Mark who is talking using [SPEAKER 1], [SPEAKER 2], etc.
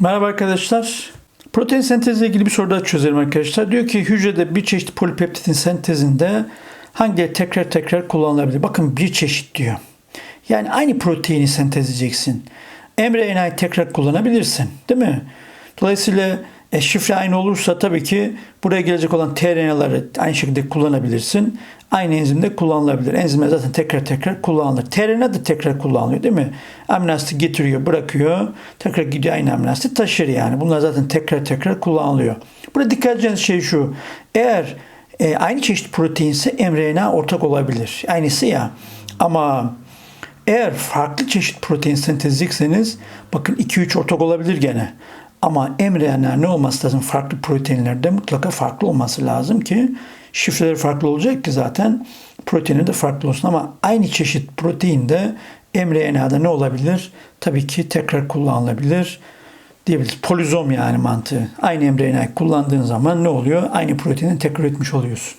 [SPEAKER 1] Merhaba arkadaşlar. Protein sentezle ilgili bir soru daha çözelim arkadaşlar. Diyor ki hücrede bir çeşit polipeptidin sentezinde hangi tekrar tekrar kullanılabilir? Bakın bir çeşit diyor. Yani aynı proteini sentezleyeceksin. mRNA'yı tekrar kullanabilirsin. Değil mi? Dolayısıyla e, şifre aynı olursa tabii ki buraya gelecek olan tRNA'ları aynı şekilde kullanabilirsin. Aynı enzimde kullanılabilir. Enzimler zaten tekrar tekrar kullanılır. tRNA da tekrar kullanılıyor değil mi? Amino asidi getiriyor, bırakıyor. Tekrar gidiyor aynı amino asidi taşır yani. Bunlar zaten tekrar tekrar kullanılıyor. Burada dikkat edeceğiniz şey şu. Eğer e, aynı çeşit proteinse mRNA ortak olabilir. Aynısı ya. Ama eğer farklı çeşit protein sentezleyecekseniz bakın 2-3 ortak olabilir gene. Ama mRNA ne olması lazım? Farklı proteinlerde mutlaka farklı olması lazım ki şifreleri farklı olacak ki zaten proteini de farklı olsun. Ama aynı çeşit proteinde mRNA'da ne olabilir? Tabii ki tekrar kullanılabilir diyebiliriz. Polizom yani mantığı. Aynı mRNA'yı kullandığın zaman ne oluyor? Aynı proteini tekrar etmiş oluyorsun.